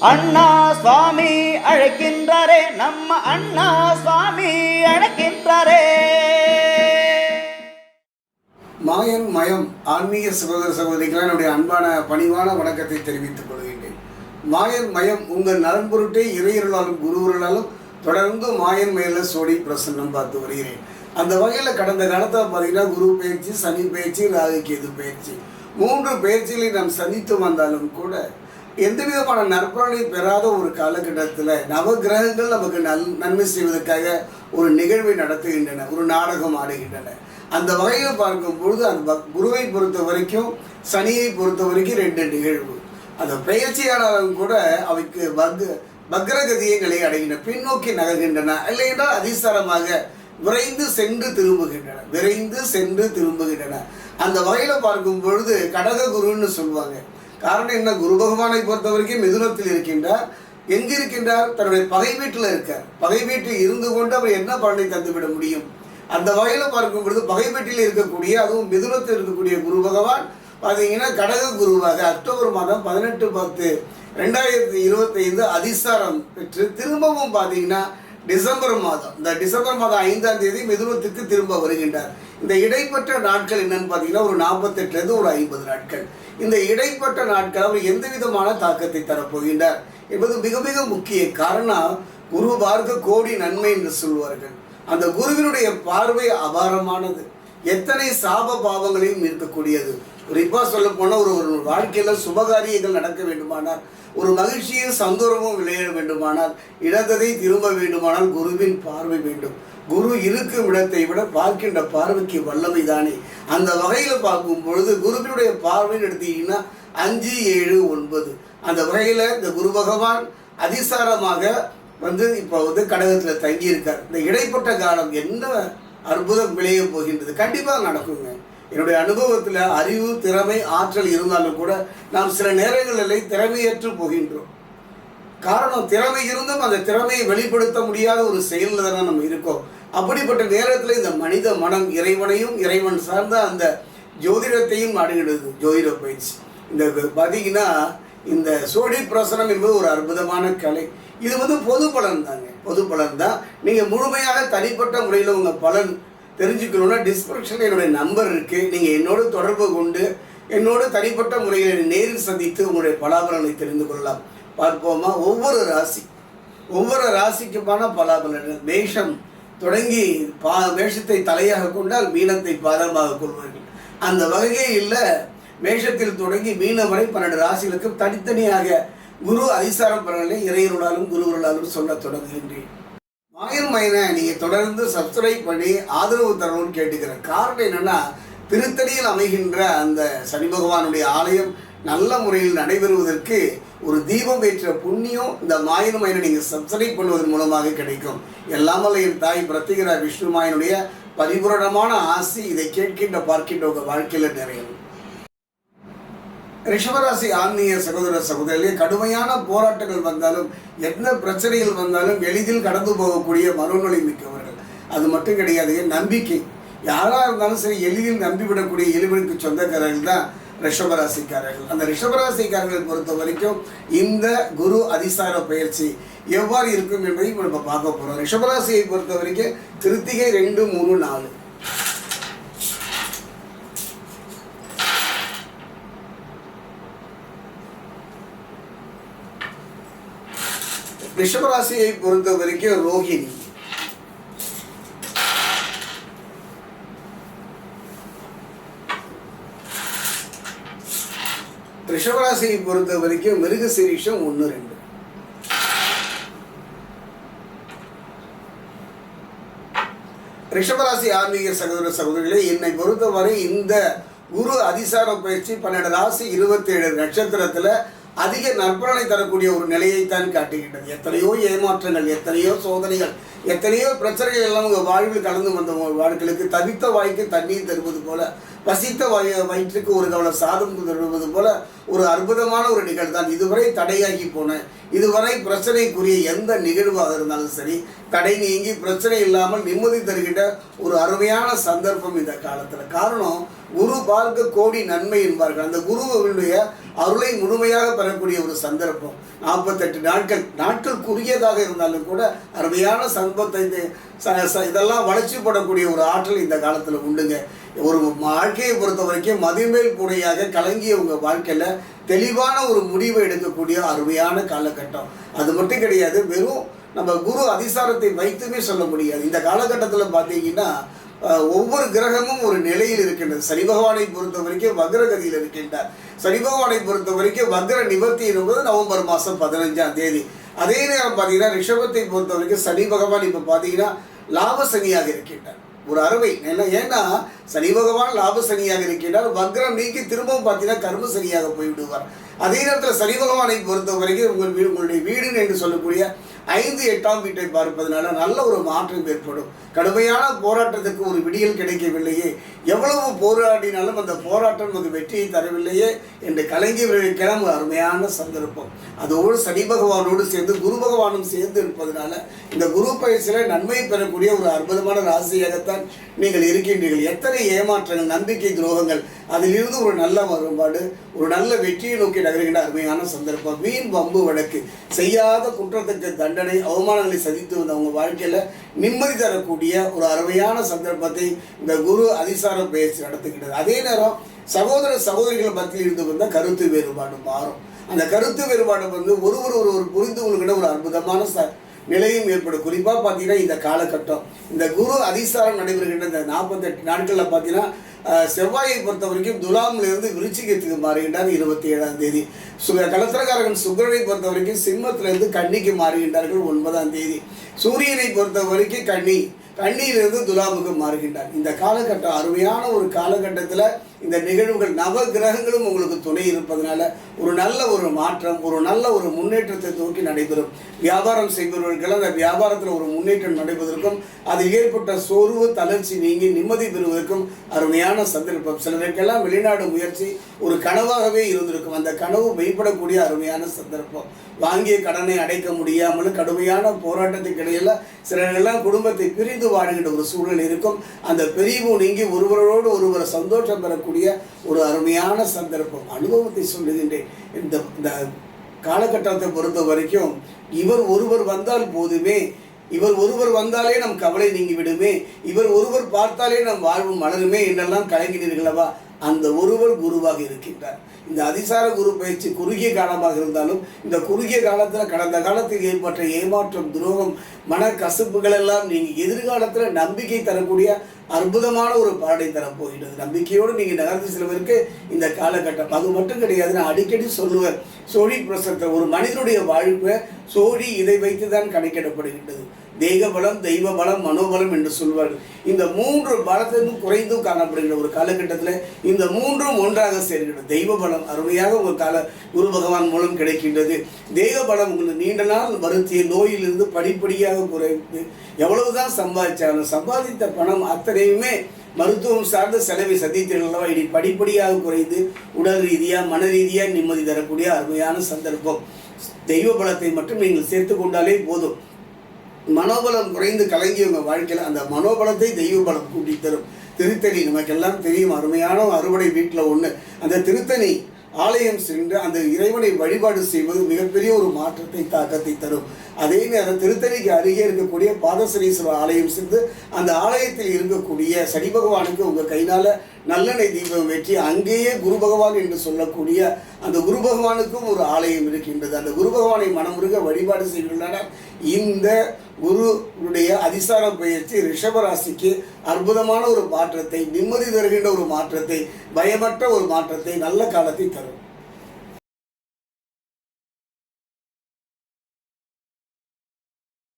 அண்ணா சுவாமி அழைக்கின்றாரே நம்ம அண்ணா சுவாமி அழைக்கின்றாரே. மாயன் மயம் ஆன்மீக சகோதர சகோதரிகளை என்னுடைய அன்பான பணிவான வணக்கத்தை தெரிவித்துக் கொள்கின்றேன். மாயன் மயம் உங்கள் நலன் பொருட்டே இறையர்களாலும் குருவர்களாலும் தொடர்ந்து மாயன் மயில சோடி பிரசன்னம் பார்த்து வருகிறேன். அந்த வகையில் கடந்த காலத்தில் பார்த்தீங்கன்னா குரு பயிற்சி சனி பயிற்சி ராகு கேது பயிற்சி. மூன்று பயிற்சிகளை நாம் சந்தித்து வந்தாலும் கூட எந்த விதமான நற்பலனையும் பெறாத ஒரு காலகட்டத்தில் நவகிரகங்கள் நமக்கு நல் நன்மை செய்வதற்காக ஒரு நிகழ்வை நடத்துகின்றன ஒரு நாடகம் ஆடுகின்றன. அந்த வகையில் பார்க்கும் பொழுது அந்த பக்- குருவை பொறுத்த வரைக்கும் சனியை பொறுத்த வரைக்கும் ரெண்டு நிகழ்வு. அந்த பெயர்ச்சியாளரும் கூட அவைக்கு பக் பக்ரகதியங்களை அடைகின்றன பின்னோக்கி நகர்கின்றன. இல்லை என்றால் அதிசாரமாக விரைந்து சென்று திரும்புகின்றன விரைந்து சென்று திரும்புகின்றன. அந்த வகையில் பார்க்கும் பொழுது கடக குருன்னு சொல்லுவாங்க. காரணம் என்ன? குரு பகவானை பொறுத்த வரைக்கும் மிதுனத்தில் இருக்கின்றார். எங்க இருக்கின்றார்? தன்னுடைய பகை வீட்டில் இருக்கார். பகை வீட்டில் இருந்து கொண்டு அவர் என்ன பலனை தந்துவிட முடியும்? அந்த வகையில் பார்க்கும் பொழுது பகை வீட்டில் இருக்கக்கூடிய அதுவும் மிதுனத்தில் இருக்கக்கூடிய குரு பகவான் பார்த்தீங்கன்னா கடக குருவாக அக்டோபர் மாதம் பதினெட்டு பத்து ரெண்டாயிரத்தி இருபத்தைந்து அதிசாரம் பெற்று திரும்பவும் பார்த்தீங்கன்னா டிசம்பர் மாதம் இந்த டிசம்பர் மாதம் ஐந்தாம் தேதி மிதுனத்துக்கு திரும்ப வருகின்றார். இந்த இடைப்பட்ட நாட்கள் என்னன்னு பார்த்தீங்கன்னா ஒரு நாற்பத்தெட்டுலேருந்து ஒரு ஐம்பது நாட்கள். இந்த இடைப்பட்ட நாட்கள் அவர் எந்த விதமான தாக்கத்தை தரப்போகின்றார் என்பது மிக மிக முக்கிய காரணம் குரு பார்க்க கோடி நன்மை என்று சொல்வார்கள். அந்த குருவினுடைய பார்வை அபாரமானது. எத்தனை சாப பாவங்களையும் இருக்கக்கூடியது குறிப்பா சொல்ல போனால் ஒரு ஒரு வாழ்க்கையில சுபகாரியங்கள் நடக்க வேண்டுமானால் ஒரு மகிழ்ச்சியும் சந்தோஷமும் விளைய வேண்டுமானால் இழந்ததை திரும்ப வேண்டுமானால் குருவின் பார்வை வேண்டும். குரு இருக்கும் இடத்தை விட பார்க்கின்ற பார்வைக்கு வல்லமை தானே. அந்த வகையில் பார்க்கும் பொழுது குருவினுடைய பார்வைன்னு எடுத்தீங்கன்னா அஞ்சு ஏழு ஒன்பது. அந்த வகையில் இந்த குரு பகவான் அதிசாரமாக வந்து இப்போ வந்து கடகத்தில் தங்கியிருக்கார். இந்த இடைப்பட்ட காலம் என்ன அற்புதம் விளைய போகின்றது கண்டிப்பாக நடக்குங்க. என்னுடைய அனுபவத்தில் அறிவு திறமை ஆற்றல் இருந்தாலும் கூட நாம் சில நேரங்களில் திறமையற்று போகின்றோம். காரணம் திறமை இருந்தும் அந்த திறமையை வெளிப்படுத்த முடியாத ஒரு செயலில் தானே நம்ம இருக்கோம். அப்படிப்பட்ட நேரத்தில் இந்த மனித மனம் இறைவனையும் இறைவன் சார்ந்த அந்த ஜோதிடத்தையும் அணுகிடுது ஜோதிட பயிற்சி. இந்த பார்த்தீங்கன்னா இந்த சோழி பிரசனம் என்பது ஒரு அற்புதமான கலை. இது வந்து பொது பலன் தாங்க. பொது பலன் தான். நீங்கள் முழுமையாக தனிப்பட்ட முறையில் உங்கள் பலன் தெரிஞ்சுக்கணுன்னா டிஸ்கிரிப்ஷனில் என்னுடைய நம்பர் இருக்குது நீங்கள் என்னோட தொடர்பு கொண்டு என்னோடு தனிப்பட்ட முறையில் நேரில் சந்தித்து உங்களுடைய பலாபலனை தெரிந்து கொள்ளலாம். பார்ப்போமா? ஒவ்வொரு ராசி ஒவ்வொரு ராசிக்குமான பலாபலன் மேஷம் தொடங்கி பா மேஷத்தை தலையாக கொண்டால் மீனத்தை பாதமாக கொள்வார்கள். அந்த வகையில் மேஷத்தில் தொடங்கி மீனம் வரை பன்னெண்டு ராசிகளுக்கும் தனித்தனியாக குரு அதிசாரம் பலனை இறையருளாலும் குருவர்களாலும் சொல்லத் தொடங்குகின்றேன். மாயன் மைனை நீங்கள் தொடர்ந்து சப்ஸ்கிரைப் பண்ணி ஆதரவு தரணும்னு கேட்டுக்கிறேன். காரணம் என்னென்னா திருத்தணியில் அமைகின்ற அந்த சனி பகவானுடைய ஆலயம் நல்ல முறையில் நடைபெறுவதற்கு ஒரு தீபம் ஏற்ற புண்ணியம் இந்த மாயன் மைனை நீங்கள் சப்ஸ்கிரைப் பண்ணுவதன் மூலமாக கிடைக்கும். எல்லாமல்ல என் தாய் பிரத்திகரா விஷ்ணு மாயனுடைய பரிபூரணமான ஆசி இதை கேட்கின்ற பார்க்கின்ற உங்கள் வாழ்க்கையில் நிறையும் ரிஷபராசி ஆன்மீக சகோதர சகோதரிகளே கடுமையான போராட்டங்கள் வந்தாலும் என்ன பிரச்சனைகள் வந்தாலும் எளிதில் கடந்து போகக்கூடிய மனோநொழி மிக்கவர்கள். அது மட்டும் கிடையாது நம்பிக்கை. யாராக இருந்தாலும் சரி எளிதில் நம்பிவிடக்கூடிய எளிவனுக்கு சொந்தக்காரர்கள் தான் ரிஷபராசிக்காரர்கள். அந்த ரிஷபராசிக்காரர்களை பொறுத்த வரைக்கும் இந்த குரு அதிசார பயிற்சி எவ்வாறு இருக்கும் என்பதையும் நம்ம பார்க்க போகிறோம் ரிஷபராசியை பொறுத்த வரைக்கும் கிருத்திகை ரெண்டு மூணு நாலு. ரிஷபராசியை பொறுத்த வரைக்கும் ரோஹிணி. ரிஷபராசியை பொறுத்த வரைக்கும் மிருகசீரிஷம் ஒன்று ரெண்டு. ரிஷபராசி ஆன்மீக சகோதர சகோதரிகளே என்னை பொறுத்தவரை இந்த குரு அதிசார பயிற்சி பன்னெண்டு ராசி இருபத்தி ஏழு நட்சத்திரத்தில் அதிக நற்பலனை தரக்கூடிய ஒரு நிலையைத்தான் காட்டுகின்றது. எத்தனையோ ஏமாற்றங்கள் எத்தனையோ சோதனைகள் எத்தனையோ பிரச்சனைகள் எல்லாம் உங்கள் வாழ்வில் கலந்து வந்த வாழ்க்கைகளுக்கு தவித்த வாய்க்கு தண்ணீர் தருவது போல பசித்த வய வயிற்றுக்கு ஒரு கவலை சாதம் தருவது போல ஒரு அற்புதமான ஒரு நிகழ்வு தான் இதுவரை தடையாகி போன இதுவரை பிரச்சனைக்குரிய எந்த நிகழ்வாக இருந்தாலும் சரி தடை நீங்கி பிரச்சனை இல்லாமல் நிம்மதி தருகின்ற ஒரு அருமையான சந்தர்ப்பம் இந்த காலத்தில். காரணம் குரு பார்க்க கோடி நன்மை என்பார்கள். அந்த குருவனுடைய அருளை முழுமையாக பெறக்கூடிய ஒரு சந்தர்ப்பம். நாற்பத்தெட்டு நாட்கள் நாட்கள் குறுகியதாக இருந்தாலும் கூட அருமையான சம்பத்தை இந்த ச- ச- இதெல்லாம் வளர்ச்சிப்படக்கூடிய ஒரு ஆற்றல் இந்த காலத்தில் உண்டுங்க. ஒரு வாழ்க்கையை பொறுத்த வரைக்கும் மதிமேல் புனையாக கலங்கிய உங்கள் வாழ்க்கையில் தெளிவான ஒரு முடிவை எடுக்கக்கூடிய அருமையான காலகட்டம். அது மட்டும் கிடையாது வெறும் நம்ம குரு அதிசாரத்தை வைத்துமே சொல்ல முடியாது. இந்த காலகட்டத்தில் பார்த்தீங்கன்னா ஒவ்வொரு கிரகமும் ஒரு நிலையில் இருக்கின்றது. சனி பகவானை பொறுத்த வரைக்கும் வக்ரகதியில் இருக்கின்றார். சனி பகவானை பொறுத்த வரைக்கும் வக்ர நிவர்த்தி என்பது நவம்பர் மாதம் பதினஞ்சாம் தேதி. அதே நேரம் பார்த்தீங்கன்னா ரிஷபத்தை பொறுத்த வரைக்கும் சனி பகவான் இப்போ பார்த்தீங்கன்னா லாப சனியாக இருக்கின்றார். ஒரு அறுவை. என்ன ஏன்னா சனி பகவான் லாப சனியாக இருக்கின்றார். வக்ரம் நீக்கி திரும்பவும் பார்த்தீங்கன்னா கர்ம சனியாக போய்விடுவார். அதே நேரத்தில் சனி பகவானை பொறுத்த வரைக்கும் உங்கள் வீடு உங்களுடைய வீடுன்னு என்று சொல்லக்கூடிய ஐந்து எட்டாம் வீட்டை பார்ப்பதனால நல்ல ஒரு மாற்றம் ஏற்படும். கடுமையான போராட்டத்துக்கு ஒரு விடியல் கிடைக்கவில்லையே. எவ்வளவு போராடினாலும் அந்த போராட்டம் நமக்கு வெற்றியை தரவில்லையே என்று கலங்கியவர்களுக்கெல்லாம் ஒரு அருமையான சந்தர்ப்பம். அதோடு சனி பகவானோடு சேர்ந்து குரு பகவானும் சேர்ந்து இருப்பதனால இந்த குரு பயிற்சியில் நன்மை பெறக்கூடிய ஒரு அற்புதமான ராசியாகத்தான் நீங்கள் இருக்கின்றீர்கள். எத்தனை ஏமாற்றங்கள் நம்பிக்கை துரோகங்கள் அதிலிருந்து ஒரு நல்ல வரும்பாடு ஒரு நல்ல வெற்றியை நோக்கி நகர்கின்ற அருமையான சந்தர்ப்பம். வீண் வம்பு வழக்கு செய்யாத குற்றத்துக்கு தண்டனை தண்டனை அவமானங்களை சந்தித்து வந்த அவங்க வாழ்க்கையில் நிம்மதி தரக்கூடிய ஒரு அருமையான சந்தர்ப்பத்தை இந்த குரு அதிசார பயிற்சி நடத்துகின்றது அதே நேரம் சகோதர சகோதரிகள் மத்தியில் இருந்து வந்த கருத்து வேறுபாடு மாறும். அந்த கருத்து வேறுபாடு வந்து ஒருவர் ஒருவர் புரிந்து கொள்கிற ஒரு அற்புதமான ச நிலையும் ஏற்படும். குறிப்பாக பார்த்தீங்கன்னா இந்த காலகட்டம். இந்த குரு அதிசாரம் நடைபெறுகின்ற இந்த நாற்பத்தெட்டு நாட்களில் பார்த்தீங்கன்னா செவ்வாயை பொறுத்த வரைக்கும் துலாமிலிருந்து விருச்சிகத்துக்கு மாறுகின்றார் இருபத்தி ஏழாம் தேதி. சுக கலத்திரக்காரகன் சுக்கரனை பொறுத்த வரைக்கும் சிம்மத்திலிருந்து கன்னிக்கு மாறுகின்றார்கள் ஒன்பதாம் தேதி. சூரியனை பொறுத்த வரைக்கும் கன்னி கண்ணியிலிருந்து துலாமுக்கு மாறுகின்றார். இந்த காலகட்டம் அருமையான ஒரு காலகட்டத்தில் இந்த நிகழ்வுகள் நவ கிரகங்களும் உங்களுக்கு துணை இருப்பதனால ஒரு நல்ல ஒரு மாற்றம் ஒரு நல்ல ஒரு முன்னேற்றத்தை நோக்கி நடைபெறும். வியாபாரம் செய்பவர்கள் அந்த வியாபாரத்தில் ஒரு முன்னேற்றம் நடைபெறுவதற்கும் அது ஏற்பட்ட சோர்வு தளர்ச்சி நீங்கி நிம்மதி பெறுவதற்கும் அருமையான சந்தர்ப்பம். சிலருக்கெல்லாம் வெளிநாடு முயற்சி ஒரு கனவாகவே இருந்திருக்கும். அந்த கனவு மெய்ப்படக்கூடிய அருமையான சந்தர்ப்பம். வாங்கிய கடனை அடைக்க முடியாமல் கடுமையான போராட்டத்துக்கு இடையில சிலரெல்லாம் குடும்பத்தை பிரிந்து வாழ்கின்ற ஒரு சூழல் இருக்கும். அந்த பிரிவு நீங்கி ஒருவரோடு ஒருவர் சந்தோஷம் பெறக்கூடிய ஒரு அருமையான சந்தர்ப்பம். அனுபவத்தை சொல்லுகின்றேன். இந்த இந்த காலகட்டத்தை பொறுத்த வரைக்கும் இவர் ஒருவர் வந்தால் போதுமே. இவர் ஒருவர் வந்தாலே நம் கவலை நீங்கி விடுமே. இவர் ஒருவர் பார்த்தாலே நம் வாழ்வு மலருமே என்றெல்லாம் கலங்கினீர்களவா? அந்த ஒருவர் குருவாக இருக்கின்றார். இந்த அதிசார குரு பயிற்சி குறுகிய காலமாக இருந்தாலும் இந்த குறுகிய காலத்தில் கடந்த காலத்தில் ஏற்பட்ட ஏமாற்றம் துரோகம் மன கசுப்புகளெல்லாம் நீங்கள் எதிர்காலத்தில் நம்பிக்கை தரக்கூடிய அற்புதமான ஒரு பாடை தரப்போகிறது நம்பிக்கையோடு நீங்கள் நகர்ந்து செல்வதற்கு இந்த காலகட்டம். அது மட்டும் கிடையாது நான் அடிக்கடி சொல்லுவேன் சோழி பிரசத்தை ஒரு மனிதனுடைய வாழ்க்கை சோழி இதை வைத்து தான் கணக்கிடப்படுகின்றது. தெய்வ பலம் தெய்வ பலம் மனோபலம் என்று சொல்வார்கள். இந்த மூன்று பலத்திலும் குறைந்தும் காணப்படுகிற ஒரு காலகட்டத்தில் இந்த மூன்றும் ஒன்றாக சேர்கிறது தெய்வ பலம் அருமையாக ஒரு கால குரு பகவான் மூலம் கிடைக்கின்றது. தெய்வ பலம் உங்களுக்கு நீண்ட நாள் வருத்திய நோயிலிருந்து படிப்படியாக குறைந்து எவ்வளவுதான் சம்பாதிச்சாலும் சம்பாதித்த பணம் அத்தனையுமே மருத்துவம் சார்ந்த செலவை சந்தித்தீர்கள் இனி படிப்படியாக குறைந்து உடல் ரீதியாக மன ரீதியாக நிம்மதி தரக்கூடிய அருமையான சந்தர்ப்பம். தெய்வ பலத்தை மட்டும் நீங்கள் சேர்த்து கொண்டாலே போதும். மனோபலம் குறைந்து கலங்கியவங்க வாழ்க்கையில் அந்த மனோபலத்தை தெய்வ பலம் கூட்டி தரும். திருத்தணி நமக்கெல்லாம் தெரியும் அருமையான அறுவடை வீட்டில் ஒன்று அந்த திருத்தணி ஆலயம் சென்று அந்த இறைவனை வழிபாடு செய்வது மிகப்பெரிய ஒரு மாற்றத்தை தாக்கத்தை தரும். அதே நேரம் திருத்தணிக்கு அருகே இருக்கக்கூடிய பாதசனீஸ்வரர் ஆலயம் சென்று அந்த ஆலயத்தில் இருக்கக்கூடிய சனி பகவானுக்கு உங்கள் கையினால் நல்லெண்ணெய் தீபம் வெற்றி அங்கேயே குரு பகவான் என்று சொல்லக்கூடிய அந்த குரு பகவானுக்கும் ஒரு ஆலயம் இருக்கின்றது. அந்த குரு பகவானை மனமுருக வழிபாடு செய்கின்றனர். இந்த குருடைய அதிசாரம் பயிற்சி ரிஷபராசிக்கு அற்புதமான ஒரு மாற்றத்தை நிம்மதி தருகின்ற ஒரு மாற்றத்தை பயமற்ற ஒரு மாற்றத்தை நல்ல காலத்தை தரும்.